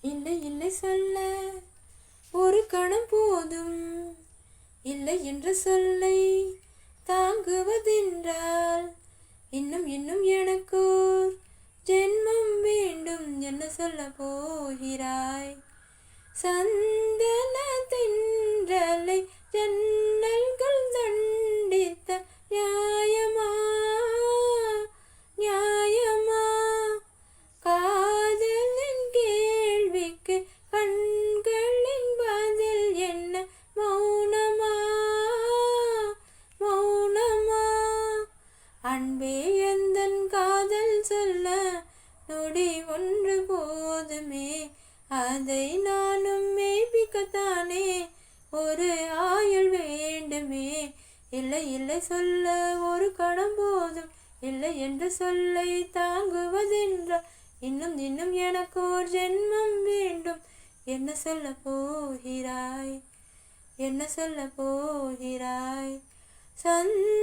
இல்லை இல்லை சொல்ல. ஒரு கணம் போதும். இல்லை என்ற சொல்லை. தாங்குவதென்றால் இன்னும் இன்னும் எனக்கோர் ஜென்மம் வேண்டும் என்ன சொல்ல போகிறாய்? சந்தன தென்றலை ஜன்னல்கள் தன் அன்பே எந்தன் காதல் சொல்ல நொடி ஒன்று போதுமே. அதை நானும் மெய்ப்பிக்கத்தானே. ஒரு ஆயுள் வேண்டுமே. இல்லை இல்லை சொல்ல ஒரு கணம் போதும். இல்லை என்று சொல்லை தாங்குவதென்றால் இன்னும் இன்னும் எனக்கு ஒரு ஜென்மம் வேண்டும். என்ன சொல்ல போகிறாய்? என்ன சொல்ல போகிறாய்? சந்த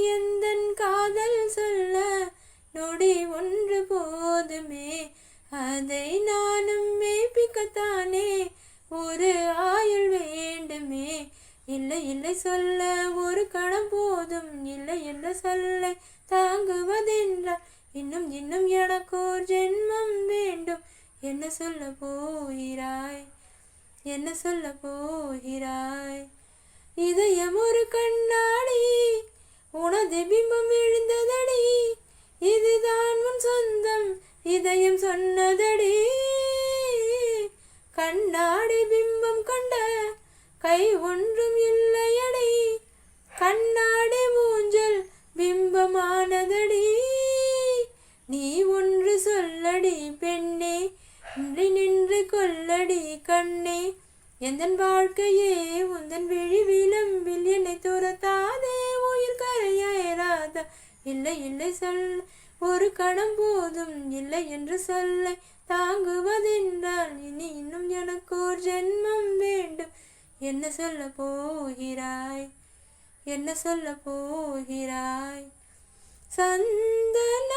எந்தன் காதல் சொல்ல நொடி ஒன்று போதுமே. அதை நானும் மெய்ப்பிக்கத்தானே. ஒரு ஆயுள் வேண்டுமே. இல்லை இல்லை சொல்ல ஒரு கணம் போதும். இல்லை என்ற சொல்ல தாங்குவதென்றால் இன்னும் இன்னும் எனக்கு ஒரு ஜென்மம் வேண்டும். என்ன சொல்ல போகிறாய்? என்ன சொல்ல போகிறாய்? இதயம் ஒரு கண்ணாடி. உனது பிம்பம் எழுந்ததடி. இதுதான் உன் சொந்தம். இதயம் சொன்னதடி. கண்ணாடி பிம்பம் கண்ட கை ஒன்றும் இல்லையடி. கண்ணாடி மூஞ்சல் பிம்பமானதடி. நீ ஒன்று சொல்லடி பெண்ணே. நின்று நின்று கொல்லடி கண்ணே. எந்தன் வாழ்க்கையே உந்தன் விழி விளம்பில் என்னை துரத்தாதே உயிர் கரையேறாத இல்லை இல்லை சொல். ஒரு கணம் போதும் இல்லை என்று சொல்லை. தாங்குவதென்றால் இனி இன்னும் எனக்கு ஒரு ஜென்மம் வேண்டும். என்ன சொல்ல போகிறாய்? என்ன சொல்ல போகிறாய்? சந்தன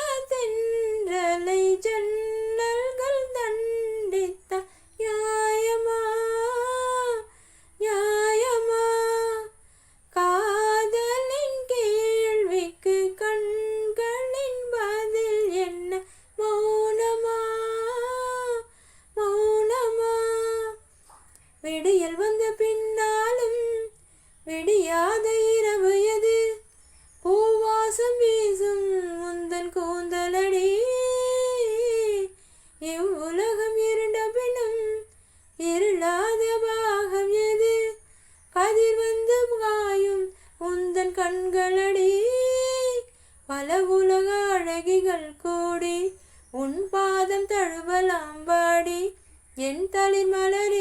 விடியாத இரவு எது? பூவாசம் வீசும் முந்தன் கூந்தலடி. இவ்வுலகம் இருண்ட பின்னும் இருளாத பாகம் எது? கதிர் வந்து காயும் உந்தன் கண்களடி. பல உலக அழகிகள் கூடி உன் பாதம் தழுவலாம் பாடி. என் தளிர் மலரி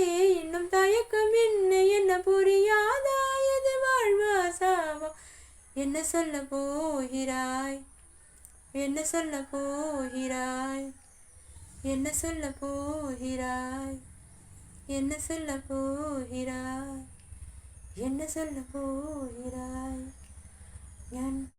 என்ன சொல்ல போகிறாய்? என்ன சொல்ல போகிறாய்? என்ன சொல்ல போகிறாய்? என்ன சொல்ல போகிறாய்? என்ன சொல்ல போகிறாய்? ஞான்